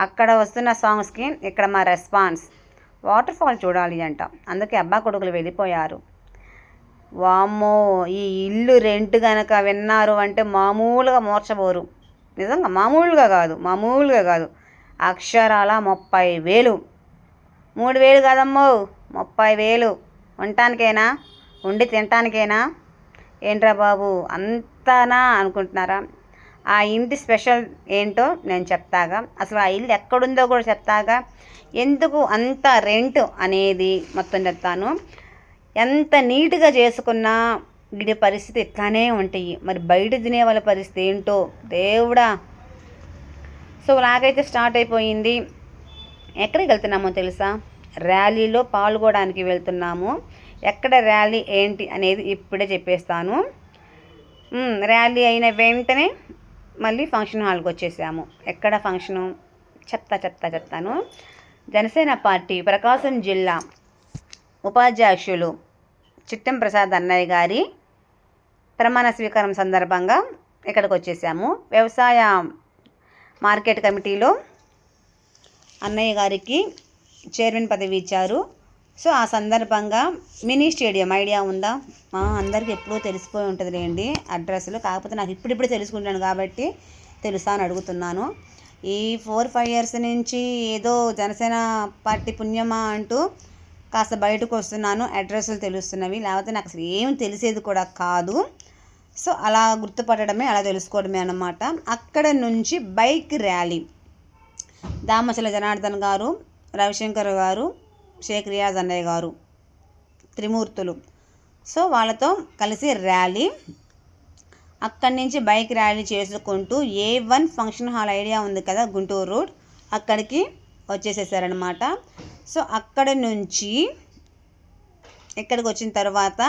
అక్కడ వస్తున్న సాంగ్స్కి ఇక్కడ మా రెస్పాన్స్ వాటర్ ఫాల్ చూడాలి అంట. అందుకే అబ్బా కొడుకులు వెళ్ళిపోయారు. వామ్మో ఈ ఇల్లు రెంట్ గనక విన్నారు అంటే మామూలుగా మోర్చబోరు. నిజంగా మామూలుగా కాదు మామూలుగా కాదు. అక్షరాల ముప్పై వేలు. మూడు వేలు కాదమ్మో ముప్పై వేలు. ఉండటానికేనా? ఉండి తినటానికేనా? ఏంట్రా బాబు అంతానా అనుకుంటున్నారా? ఆ ఇంటి స్పెషల్ ఏంటో నేను చెప్తాగా. అసలు ఆ ఇల్లు ఎక్కడుందో కూడా చెప్తాగా. ఎందుకు అంత రెంట్ అనేది మొత్తం చెప్తాను. ఎంత నీట్గా చేసుకున్నా వీడి పరిస్థితి ఇట్లానే ఉంటాయి మరి బయట తినే వాళ్ళ పరిస్థితి ఏంటో దేవుడా. సో నాకైతే స్టార్ట్ అయిపోయింది. ఎక్కడికి వెళ్తున్నామో తెలుసా? ర్యాలీలో పాల్గొనడానికి వెళ్తున్నాము. ఎక్కడ ర్యాలీ ఏంటి అనేది ఇప్పుడే చెప్పేస్తాను. ర్యాలీ అయిన వెంటనే మళ్ళీ ఫంక్షన్ హాల్కి వచ్చేసాము. ఎక్కడ ఫంక్షను? చెప్తా చెప్తా చెప్తాను. జనసేన పార్టీ ప్రకాశం జిల్లా ఉపాధ్యక్షులు చిట్టం ప్రసాద్ అన్నయ్య గారి ప్రమాణ స్వీకారం సందర్భంగా ఇక్కడికి వచ్చేసాము. వ్యవసాయ మార్కెట్ కమిటీలో అన్నయ్య గారికి చైర్మన్ పదవి ఇచ్చారు. సో ఆ సందర్భంగా మినీ స్టేడియం ఐడియా ఉందా? మా అందరికీ ఎప్పుడూ తెలిసిపోయి ఉంటుందిలేండి అడ్రస్లు. కాకపోతే నాకు ఇప్పుడిప్పుడు తెలుసుకుంటాను కాబట్టి తెలుసా అని అడుగుతున్నాను. ఈ ఫోర్ ఫైవ్ ఇయర్స్ నుంచి ఏదో జనసేన పార్టీ పుణ్యమా అంటూ కాస్త బయటకు వస్తున్నాను. అడ్రస్లు తెలుస్తున్నవి. లేకపోతే నాకు అసలు ఏం తెలిసేది కూడా కాదు. సో అలా గుర్తుపట్టడమే అలా తెలుసుకోవడమే అన్నమాట. అక్కడ నుంచి బైక్ ర్యాలీ. దామచల జనార్దన్ గారు రవిశంకర్ గారు షేక్ రియాజ్ అన్నయ్య గారు త్రిమూర్తులు. సో వాళ్ళతో కలిసి ర్యాలీ. అక్కడి నుంచి బైక్ ర్యాలీ చేసుకుంటూ A one function hall idea ఉంది కదా గుంటూరు రోడ్ అక్కడికి వచ్చేసేసారనమాట సో అక్కడ నుంచి ఇక్కడికి వచ్చిన తర్వాత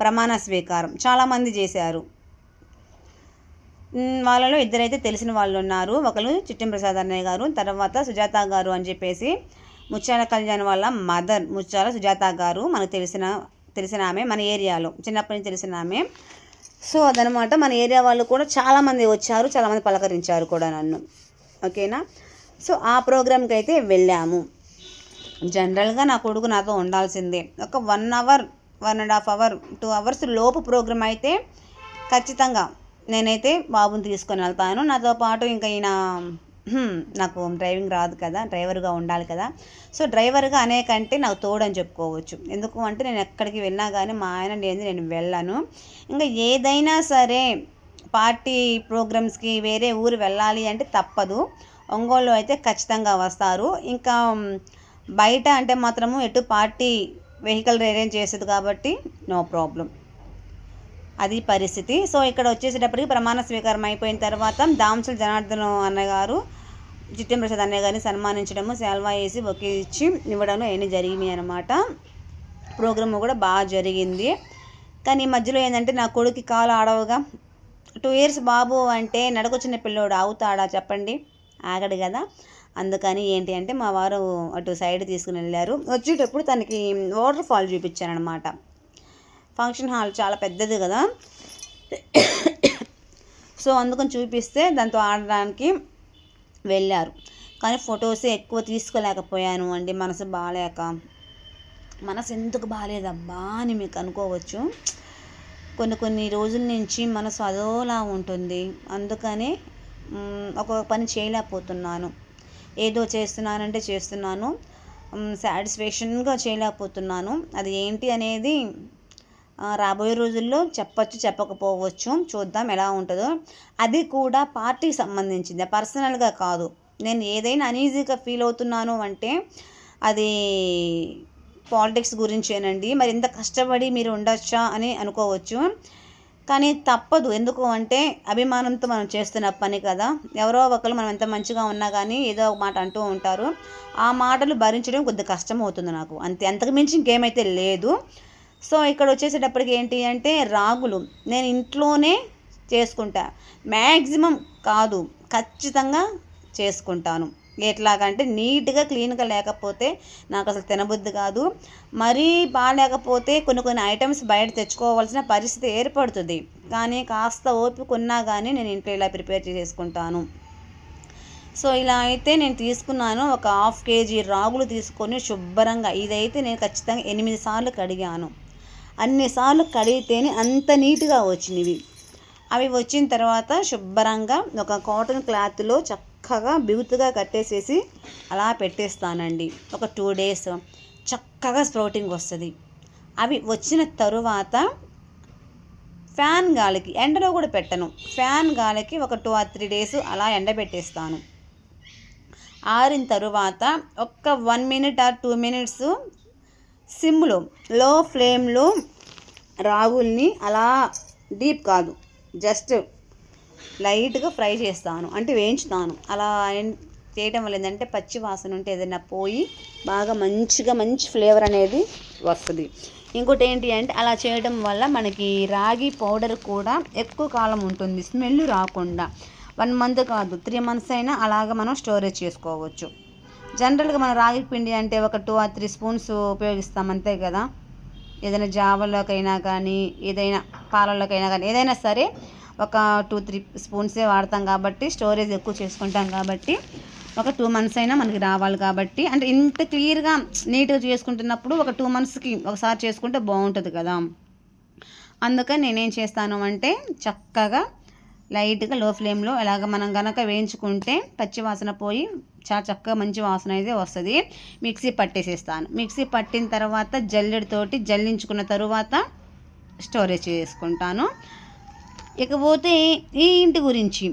ప్రమాణ స్వీకారం చాలామంది చేశారు. వాళ్ళలో ఇద్దరైతే తెలిసిన వాళ్ళు ఉన్నారు ఒకరు చిట్టిం ప్రసాద్ అన్నయ్య గారు తర్వాత సుజాత గారు అని చెప్పేసి ముత్యాల కళ్యాణ్ వాళ్ళ మదర్ ముత్యాల సుజాత గారు మనకు తెలిసిన తెలిసిన ఆమె మన ఏరియాలో. చిన్నప్పటి నుంచి తెలిసిన ఆమె. సో అదనమాట మన ఏరియా వాళ్ళు కూడా చాలామంది వచ్చారు చాలామంది పలకరించారు కూడా నన్ను. ఓకేనా? సో ఆ ప్రోగ్రామ్కి అయితే వెళ్ళాము. జనరల్గా నా కొడుకు నాతో ఉండాల్సిందే. ఒక one hour one and half hour two hours లోపు ప్రోగ్రామ్ అయితే ఖచ్చితంగా నేనైతే బాబుని తీసుకొని వెళ్తాను. నాతో పాటు ఇంకా ఈయన నాకు డ్రైవింగ్ రాదు కదా డ్రైవర్గా ఉండాలి కదా. సో డ్రైవర్గా అనే కంటే నాకు తోడని చెప్పుకోవచ్చు. ఎందుకు అంటే నేను ఎక్కడికి వెళ్ళినా కానీ మా ఆయన లేని నేను వెళ్ళాను. ఇంకా ఏదైనా సరే పార్టీ ప్రోగ్రామ్స్కి వేరే ఊరు వెళ్ళాలి అంటే తప్పదు. ఒంగోలు అయితే ఖచ్చితంగా వస్తారు. ఇంకా బయట అంటే మాత్రము ఎటు పార్టీ వెహికల్ అరేంజ్ చేసేది కాబట్టి నో ప్రాబ్లం అది పరిస్థితి. సో ఇక్కడ వచ్చేసేటప్పటికి ప్రమాణ స్వీకారం అయిపోయిన తర్వాత దాంసుల జనార్దన్ అన్నగారు జిత్యం ప్రసాద్ అన్నయ్య గారిని సన్మానించడము శాల్వా వేసి బొకే ఇచ్చి ఇవ్వడం అవన్నీ జరిగినాయి అనమాట ప్రోగ్రామ్ కూడా బాగా జరిగింది. కానీ ఈ మధ్యలో ఏంటంటే నా కొడుకు కాలు ఆడవుగా టూ ఇయర్స్ బాబు అంటే నడకొచ్చిన పిల్లోడు అవుతాడా చెప్పండి? ఆగడు కదా. అందుకని ఏంటి అంటే మా వారు అటు సైడ్ తీసుకుని వెళ్ళారు. వచ్చేటప్పుడు తనకి వాటర్ ఫాల్ చూపించాను అనమాట ఫంక్షన్ హాల్ చాలా పెద్దది కదా. సో అందుకని చూపిస్తే దాంతో ఆడడానికి వెళ్ళారు. కానీ ఫొటోస్ ఎక్కువ తీసుకోలేకపోయాను అండి. మనసు బాగాలేక మనసు ఎందుకు బాగాలేదబ్బా అని మీకు అనుకోవచ్చు. కొన్ని కొన్ని రోజుల నుంచి మనసు అదోలా ఉంటుంది. అందుకని ఒక పని చేయలేకపోతున్నాను. ఏదో చేస్తున్నానంటే చేస్తున్నాను. సాటిస్ఫాక్షన్గా చేయలేకపోతున్నాను. అది ఏంటి అనేది రాబోయే రోజుల్లో చెప్పచ్చు చెప్పకపోవచ్చు. చూద్దాం ఎలా ఉంటుందో. అది కూడా పార్టీకి సంబంధించింది. పర్సనల్గా కాదు. నేను ఏదైనా అనీజీగా ఫీల్ అవుతున్నాను అంటే అది పాలిటిక్స్ గురించేనండి. మరి ఇంత కష్టపడి మీరు ఉండొచ్చా అని అనుకోవచ్చు. కానీ తప్పదు. ఎందుకు అంటే అభిమానంతో మనం చేస్తున్న పని కదా. ఎవరో ఒకరు మనం ఎంత మంచిగా ఉన్నా కానీ ఏదో ఒక మాట అంటూ ఉంటారు. ఆ మాటలు భరించడం కొద్దిగా కష్టం అవుతుంది నాకు. అంతే. అంతకు మించి ఇంకేమైతే లేదు. సో ఇక్కడ వచ్చేసేటప్పటికి ఏంటి అంటే రాగులు నేను ఇంట్లోనే చేసుకుంటా. మ్యాక్సిమం కాదు ఖచ్చితంగా చేసుకుంటాను. ఎట్లాగంటే నీట్గా క్లీన్గా లేకపోతే నాకు అసలు తినబుద్ధి కాదు. మరీ బాగాలేకపోతే కొన్ని కొన్ని ఐటమ్స్ బయట తెచ్చుకోవాల్సిన పరిస్థితి ఏర్పడుతుంది. కానీ కాస్త ఓపిక ఉన్నా కానీ నేను ఇంట్లో ఇలా ప్రిపేర్ చేసుకుంటాను సో ఇలా అయితే నేను తీసుకున్నాను. ఒక హాఫ్ కేజీ రాగులు తీసుకొని శుభ్రంగా ఇదైతే నేను ఖచ్చితంగా ఎనిమిది సార్లు కడిగాను. అన్నిసార్లు కడిగితేనే అంత నీట్గా వచ్చినవి. అవి వచ్చిన తర్వాత శుభ్రంగా ఒక కాటన్ క్లాత్లో చక్కగా బిగుతుగా కట్టేసేసి అలా పెట్టేస్తానండి. ఒక టూ డేస్ చక్కగా స్ప్రౌటింగ్ వస్తుంది. అవి వచ్చిన తరువాత ఫ్యాన్ గాలికి ఎండలో కూడా పెట్టను. ఫ్యాన్ గాలికి ఒక టూ ఆర్ త్రీ డేస్ అలా ఎండబెట్టేస్తాను. ఆరిన తరువాత ఒక్క one minute or two minutes సిమ్లో లో ఫ్లేమ్లో రాగుల్ని అలా డీప్ కాదు. జస్ట్ లైట్గా ఫ్రై చేస్తాను. అంటే వేయించుతాను. అలా ఏం- చేయటం వల్ల ఏంటంటే పచ్చి వాసన ఉంటే ఏదైనా పోయి బాగా మంచిగా మంచి ఫ్లేవర్ అనేది వస్తుంది. ఇంకోటి ఏంటి అంటే అలా చేయడం వల్ల మనకి రాగి పౌడర్ కూడా ఎక్కువ కాలం ఉంటుంది. స్మెల్ రాకుండా. వన్ మంత్ కాదు త్రీ మంత్స్ అయినా అలాగ మనం స్టోరేజ్ చేసుకోవచ్చు. జనరల్గా మన రాగి పిండి అంటే ఒక టూ ఆర్ త్రీ స్పూన్స్ ఉపయోగిస్తాం అంతే కదా. ఏదైనా జావలోకైనా కానీ ఏదైనా పాలల్లోకైనా కానీ ఏదైనా సరే ఒక టూ త్రీ స్పూన్సే వాడతాం కాబట్టి స్టోరేజ్ ఎక్కువ చేసుకుంటాం కాబట్టి ఒక టూ మంత్స్ అయినా మనకి రావాలి కాబట్టి అంటే ఇంత క్లియర్గా నీట్గా చేసుకుంటున్నప్పుడు ఒక టూ మంత్స్కి ఒకసారి చేసుకుంటే బాగుంటుంది కదా. అందుకని నేనేం చేస్తాను అంటే చక్కగా లైట్గా లో ఫ్లేమ్లో ఎలాగ మనం గనక వేయించుకుంటే పచ్చివాసన పోయి చాలా చక్కగా మంచి వాసన అయితే వస్తుంది. మిక్సీ పట్టేసేస్తాను. మిక్సీ పట్టిన తర్వాత జల్లెడతోటి జల్లించుకున్న తరువాత స్టోరేజ్ చేసుకుంటాను. ఇకపోతే ఈ ఇంటి గురించి.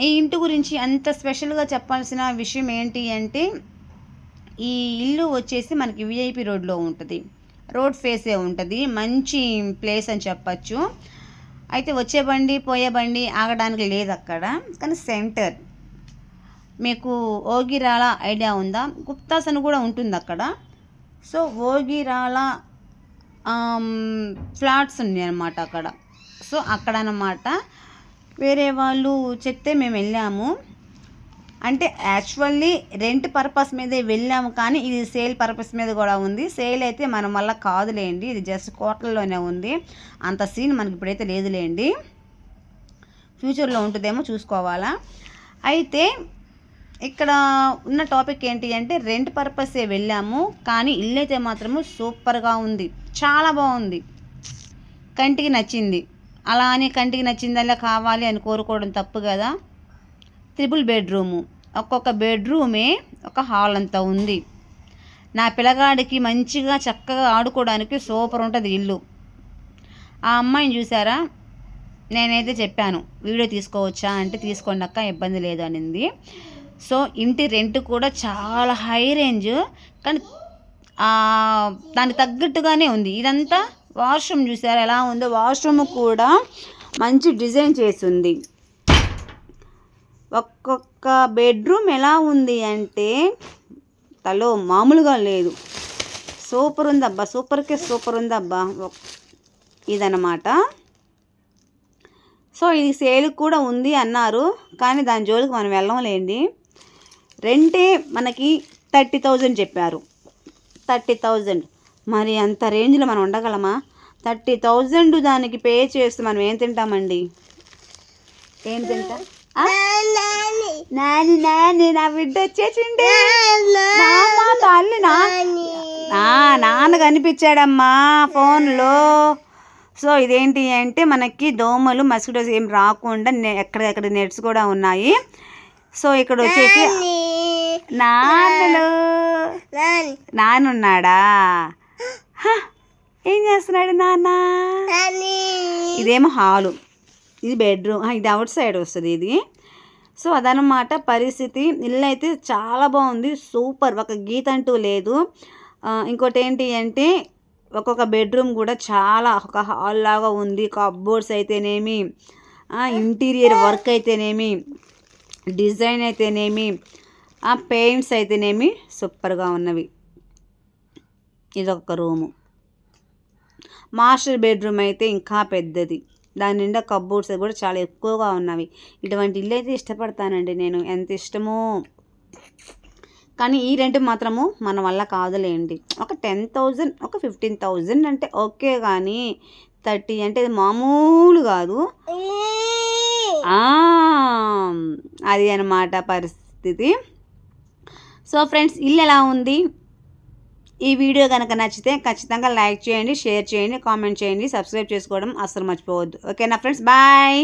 ఈ ఇంటి గురించి అంత స్పెషల్గా చెప్పాల్సిన విషయం ఏంటి అంటే ఈ ఇల్లు వచ్చేసి మనకి విఐపి రోడ్లో ఉంటుంది. రోడ్ ఫేసే ఉంటుంది. మంచి ప్లేస్ అని చెప్పచ్చు. అయితే వచ్చే బండి పోయే బండి ఆగడానికి లేదు అక్కడ. కానీ సెంటర్. మీకు ఓగిరాల ఐడియా ఉందా? గుప్తాస్ అని కూడా ఉంటుంది అక్కడ. సో ఓగిరాల ఫ్లాట్స్ ఉన్నాయి అన్నమాట అక్కడ. సో అక్కడ అన్నమాట వేరే వాళ్ళు చెప్తే మేము వెళ్ళాము. అంటే యాక్చువల్లీ రెంట్ పర్పస్ మీదే వెళ్ళాము కానీ ఇది సేల్ పర్పస్ మీద కూడా ఉంది. సేల్ అయితే మనం వల్ల కాదులేండి. ఇది జస్ట్ కోట్లలోనే ఉంది. అంత సీన్ మనకి ఇప్పుడైతే లేదులేండి. ఫ్యూచర్లో ఉంటుందేమో చూసుకోవాలా. అయితే ఇక్కడ ఉన్న టాపిక్ ఏంటి అంటే రెంట్ పర్పసే వెళ్ళాము కానీ ఇల్లు అయితే మాత్రము సూపర్గా ఉంది. చాలా బాగుంది. కంటికి నచ్చింది. అలా అని కంటికి నచ్చిందల్లా కావాలి అని కోరుకోవడం తప్పు కదా. Triple bedroom. ఒక్కొక్క బెడ్రూమే ఒక హాల్ అంతా ఉంది. నా పిల్లగాడికి మంచిగా చక్కగా ఆడుకోవడానికి సూపర్ ఉంటుంది ఇల్లు. ఆ అమ్మాయిని చూసారా? నేనైతే చెప్పాను వీడియో తీసుకోవచ్చా? అంటే తీసుకోండి అక్క ఇబ్బంది లేదు అనింది. సో ఇంటి రెంట్ కూడా చాలా హై రేంజ్ కానీ దానికి తగ్గట్టుగానే ఉంది. ఇదంతా వాష్రూమ్ చూసారా? ఎలా ఉందో వాష్రూమ్ కూడా మంచి డిజైన్ చేసి ఉంది. ఒక్కొక్క బెడ్రూమ్ ఎలా ఉంది అంటే తలో మామూలుగా లేదు. సూపర్ ఉందబ్బా సూపర్కే సూపర్ ఉందబ్బా ఇదన్నమాట. సో ఇది సేల్ కూడా ఉంది అన్నారు కానీ దాని జోలికి మనం వెళ్ళంలేండి రెంటే మనకి థర్టీ థౌజండ్ చెప్పారు. Thirty thousand. మరి అంత రేంజ్లో మనం ఉండగలమా? థర్టీ థౌజండ్ దానికి పే చేస్తే మనం ఏం తింటామండి? ఏం తింటాం? నాని. నాని నా బిడ్డ వచ్చేసిండే నాన్న, తల్లి నా. నాన్న కనిపించాడమ్మా ఫోన్లో. సో ఇదేంటి అంటే మనకి దోమలు మస్కిటోస్ ఏం రాకుండా ఎక్కడెక్కడ నెట్స్ కూడా ఉన్నాయి. సో ఇక్కడ వచ్చేసి నాన్నలు. నాన్నున్నాడా హ, ఏం చేస్తున్నాడు నాన్న? ఇదేమో హాలు. ఇది బెడ్రూమ్. ఇది అవుట్ సైడ్ వస్తుంది ఇది. సో అదనమాట పరిస్థితి. ఇల్లు అయితే చాలా బాగుంది. సూపర్. ఒక గీత అంటూ లేదు. ఇంకోటి ఏంటి అంటే ఒక్కొక్క బెడ్రూమ్ కూడా చాలా ఒక హాల్ లాగా ఉంది. కప్బోర్డ్స్ అయితేనేమి ఇంటీరియర్ వర్క్ అయితేనేమి డిజైన్ అయితేనేమి ఆ పెయింట్స్ అయితేనేమి సూపర్గా ఉన్నవి. ఇదొక రూము. మాస్టర్ బెడ్రూమ్ అయితే ఇంకా పెద్దది. దాని నిండా కబ్బోర్డ్స్ కూడా చాలా ఎక్కువగా ఉన్నవి. ఇటువంటి ఇల్లు అయితే ఇష్టపడతానండి నేను. ఎంత ఇష్టమో. కానీ ఈ రెంట్ మాత్రము మన వల్ల కాదులేండి. ఒక టెన్ థౌజండ్ ఒక ఫిఫ్టీన్ థౌజండ్ అంటే ఓకే కానీ థర్టీ అంటే ఇది మామూలు కాదు. అది అన్నమాట పరిస్థితి. సో ఫ్రెండ్స్ ఇల్లు ఎలా ఉంది? ఈ వీడియో కనుక నచ్చితే ఖచ్చితంగా లైక్ చేయండి షేర్ చేయండి కామెంట్ చేయండి సబ్స్క్రైబ్ చేసుకోవడం అస్సలు మర్చిపోవద్దు. ఓకేనా ఫ్రెండ్స్? బాయ్!